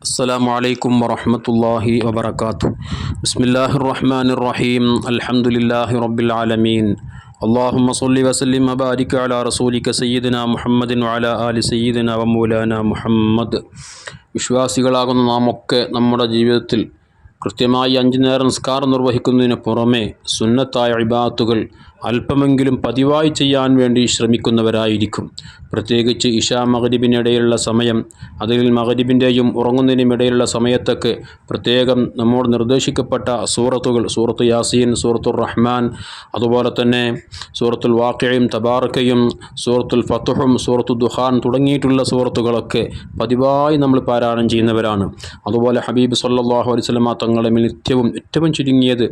السلام عليكم ورحمة الله وبركاته بسم الله الرحمن الرحيم الحمد لله رب العالمين اللهم صل وسلم وبارك على رسولك سيدنا محمد وعلى آل سيدنا ومولانا محمد വിശ്വാസികളാകുന്ന നാം ഒക്കെ നമ്മുടെ ജീവിതത്തിൽ കൃത്യമായി അഞ്ചു നേരം നിസ്കാരം നിർവഹിക്കുന്നതിന് പുറമെ സുന്നത്തായ ഇബാത്തുകൾ അല്പമെങ്കിലും പതിവായി ചെയ്യാൻ വേണ്ടി ശ്രമിക്കുന്നവരായിരിക്കും. പ്രത്യേകിച്ച് ഇഷാ മകരിബിനിടയിലുള്ള സമയം അതിൽ മകരിബിന്റെയും ഉറങ്ങുന്നതിനുമിടയിലുള്ള സമയത്തൊക്കെ പ്രത്യേകം നമ്മോട് നിർദ്ദേശിക്കപ്പെട്ട സൂറത്തുകൾ സൂറത്തു യാസീൻ സൂറത്തുർ റഹ്മാൻ അതുപോലെ തന്നെ സൂറത്തുൽ വാക്കയും തബാറക്കയും സൂറത്തുൽ ഫത്തുഹും സൂറത്തു ദുഹാൻ തുടങ്ങിയിട്ടുള്ള സൂറത്തുകളൊക്കെ പതിവായി നമ്മൾ പാരായണം ചെയ്യുന്നവരാണ്. അതുപോലെ ഹബീബ് സല്ലാഹു അലൈഹി സ്വലമ തങ്ങളെ നിത്യവും ഏറ്റവും ചുരുങ്ങിയത്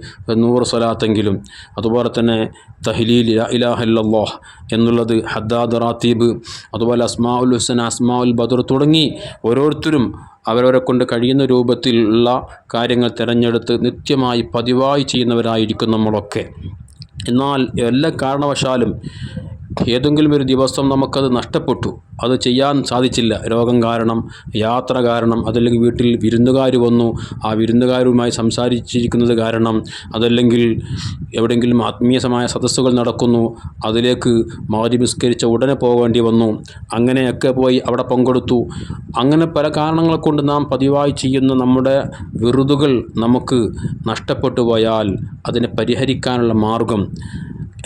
നൂറ് സ്വലാത്തെങ്കിലും അതുപോലെ തന്നെ തഹ്ലീൽ ഇലാഹല്ലാഹ് എന്നുള്ളത് ഹദ്ദാദ് റാത്തീബ് അതുപോലെ അസ്മാ ഉൽ ഹുസൻ അസ്മാ ഉൽ ബദർ തുടങ്ങി ഓരോരുത്തരും അവരവരെ കൊണ്ട് കഴിയുന്ന രൂപത്തിലുള്ള കാര്യങ്ങൾ തിരഞ്ഞെടുത്ത് നിത്യമായി പതിവായി ചെയ്യുന്നവരായിരിക്കും നമ്മളൊക്കെ. എന്നാൽ എല്ലാ കാരണവശാലും ഏതെങ്കിലും ഒരു ദിവസം നമുക്കത് നഷ്ടപ്പെട്ടു. അത് ചെയ്യാൻ സാധിച്ചില്ല. രോഗം കാരണം യാത്ര കാരണം അതല്ലെങ്കിൽ വീട്ടിൽ വിരുന്നുകാർ വന്നു. ആ വിരുന്നുകാരുമായി സംസാരിച്ചിരിക്കുന്നത് കാരണം അതല്ലെങ്കിൽ എവിടെയെങ്കിലും ആത്മീയസമായ സദസ്സുകൾ നടക്കുന്നു. അതിലേക്ക് മാരിമിസ്കരിച്ച ഉടനെ പോകേണ്ടി വന്നു. അങ്ങനെയൊക്കെ പോയി അവിടെ പങ്കെടുത്തു. അങ്ങനെ പല കാരണങ്ങളെ കൊണ്ട് നാം പതിവായി ചെയ്യുന്ന നമ്മുടെ വിറുതുകൾ നമുക്ക് നഷ്ടപ്പെട്ടു പോയാൽ അതിനെ പരിഹരിക്കാനുള്ള മാർഗം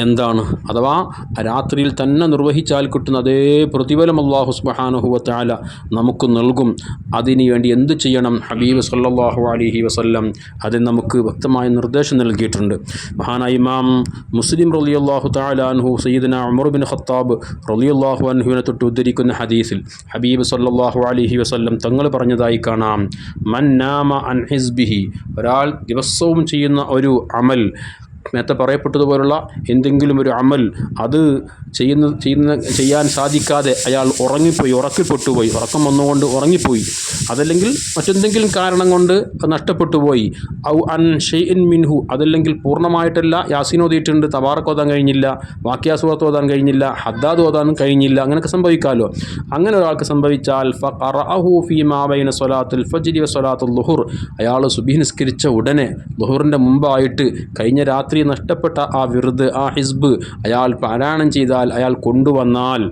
എന്താണ്? അഥവാ രാത്രിയിൽ തന്നെ നിർവഹിച്ചാൽ കിട്ടുന്ന അതേ പ്രതിഫലം അള്ളാഹു സുബാനുഹുവത്താല നമുക്ക് നൽകും. അതിനു വേണ്ടി എന്ത് ചെയ്യണം? ഹബീബ് സല്ലാഹു അലഹി വസ്ല്ലം അത് നമുക്ക് വ്യക്തമായ നിർദ്ദേശം നൽകിയിട്ടുണ്ട്. മഹാന ഇമാം മുസ്ലിം അള്ളാഹു താലാൻഹു സയ്യിദന ഉമർ ബിൻ ഖത്താബ് അള്ളാഹു അൻഹുവിനെ തൊട്ട് ഉദ്ധരിക്കുന്ന ഹദീസിൽ ഹബീബ് സല്ലാഹു അലഹി വസ്ല്ലം തങ്ങൾ പറഞ്ഞതായി കാണാം. മൻ നാമ അൻ ഹിസ്ബിഹി ഒരാൾ ദിവസവും ചെയ്യുന്ന ഒരു അമൽ നേരത്തെ പറയപ്പെട്ടതുപോലുള്ള എന്തെങ്കിലും ഒരു അമൽ അത് ചെയ്യുന്ന ചെയ്യുന്ന ചെയ്യാൻ സാധിക്കാതെ അയാൾ ഉറങ്ങിപ്പോയി ഉറക്കിപ്പെട്ടുപോയി. ഉറക്കം വന്നുകൊണ്ട് ഉറങ്ങിപ്പോയി. അതല്ലെങ്കിൽ മറ്റെന്തെങ്കിലും കാരണം കൊണ്ട് നഷ്ടപ്പെട്ടു പോയി ഔ അൻ ഷെയ്ൻ മിൻഹു. അതല്ലെങ്കിൽ പൂർണമായിട്ടല്ല യാസീൻ ഓതിയിട്ടുണ്ട് തബാറക്ക് ഓതാൻ കഴിഞ്ഞില്ല വാക്യാസുഖത്ത് ഓതാൻ കഴിഞ്ഞില്ല ഹദ്ദാദ് ഓതാൻ കഴിഞ്ഞില്ല അങ്ങനെയൊക്കെ സംഭവിക്കാമല്ലോ അങ്ങനെ ഒരാൾക്ക് സംഭവിച്ചാൽ ഫി മാബൈന സ്വലാത്തുൽ ഫജ്രി സ്വലാത്തുൽ ലുഹുർ. അയാൾ സുബി നിസ്കരിച്ച ഉടനെ ലുഹുറിന്റെ മുമ്പായിട്ട് കഴിഞ്ഞ രാത്രി നഷ്ടപ്പെട്ട ആ വിറുദ് ആ ഹിസ്ബ് അയാൾ പാരായണം ചെയ്താൽ അയാൾ കൊണ്ടുവന്നാൽ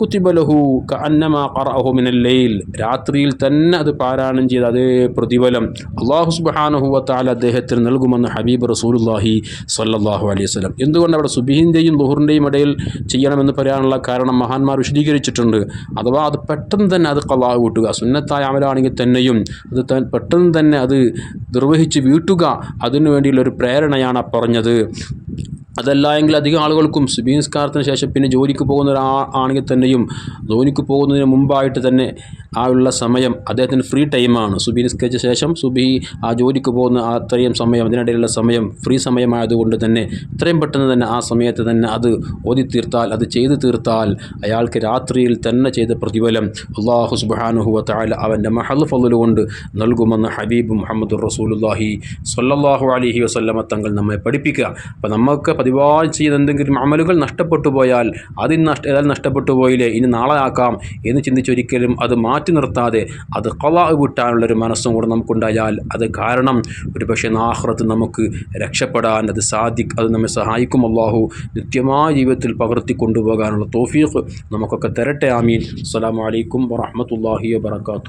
കുത്തിബലഹു കന്നമാ ഖറഅഹു മിനല്ലയിൽ രാത്രിയിൽ തന്നെ അത് പാരായണം ചെയ്ത അതേ പ്രതിഫലം അള്ളാഹു സുബ്ഹാനഹു വതആല അദ്ദേഹത്തിന് നൽകുമെന്ന് ഹബീബ് റസൂലുല്ലാഹി സല്ലാഹു അലൈഹി വസല്ലം. എന്തുകൊണ്ട് അവിടെ സുബീഹിന്റെയും ലുഹറിന്റെയും ഇടയിൽ ചെയ്യണമെന്ന് പറയാനുള്ള കാരണം മഹാന്മാർ വിശദീകരിച്ചിട്ടുണ്ട്. അഥവാ അത് പെട്ടെന്ന് തന്നെ അത് കള്ളാഹ് കൂട്ടുക സുന്നത്തായ അമലാണെങ്കിൽ തന്നെയും അത് പെട്ടെന്ന് തന്നെ അത് നിർവഹിച്ച് വീട്ടുക അതിനു വേണ്ടിയുള്ള ഒരു പ്രേരണയാണ് പറഞ്ഞത്. അതല്ല എങ്കിൽ അധികം ആളുകൾക്കും സുബി നിസ്കാരത്തിന് ശേഷം പിന്നെ ജോലിക്ക് പോകുന്ന ഒരാണെങ്കിൽ തന്നെയും ജോലിക്ക് പോകുന്നതിന് മുമ്പായിട്ട് തന്നെ ആ ഉള്ള സമയം അദ്ദേഹത്തിന് ഫ്രീ ടൈമാണ് സുബി നിസ്കരിച്ച ശേഷം സുബി ആ ജോലിക്ക് പോകുന്ന അത്രയും സമയം അതിനിടയിലുള്ള സമയം ഫ്രീ സമയമായതുകൊണ്ട് തന്നെ ഇത്രയും പെട്ടെന്ന് തന്നെ ആ സമയത്ത് തന്നെ അത് ഓതി തീർത്താൽ അത് ചെയ്തു തീർത്താൽ അയാൾക്ക് രാത്രിയിൽ തന്നെ ചെയ്ത പ്രതിഫലം അള്ളാഹു സുബാനുഹുവ താല അവന്റെ മഹൽ ഫലു കൊണ്ട് നൽകുമെന്ന് ഹബീബ് മുഹമ്മദ് റസൂലുല്ലാഹി സല്ലാഹു അലഹി വസ്ല്ലമ തങ്ങൾ നമ്മെ പഠിപ്പിക്കുക. അപ്പോൾ നമുക്ക് പതിവായി ചെയ്യുന്ന എന്തെങ്കിലും അമലുകൾ നഷ്ടപ്പെട്ടു പോയാൽ അതിന് നഷ്ട ഏതായാലും നഷ്ടപ്പെട്ടു പോയില്ലേ? ഇനി നാളെ ആക്കാം എന്ന് ചിന്തിച്ചൊരിക്കലും അത് മാറ്റി നിർത്താതെ അത് കൊള വിട്ടാനുള്ളൊരു മനസ്സും കൂടെ നമുക്കുണ്ടായാൽ അത് കാരണം ഒരു പക്ഷേ നാഹ്റത്ത് നമുക്ക് രക്ഷപ്പെടാൻ അത് സാധിക്കും അത് നമ്മെ സഹായിക്കും. അള്ളാഹു നിത്യമായ ജീവിതത്തിൽ പകർത്തി കൊണ്ടുപോകാനുള്ള തോഫീഖ് നമുക്കൊക്കെ തരട്ടെ. ആമീൻ. അസ്സാം വലൈക്കും വറഹമത്തല്ലാഹി വാത്തു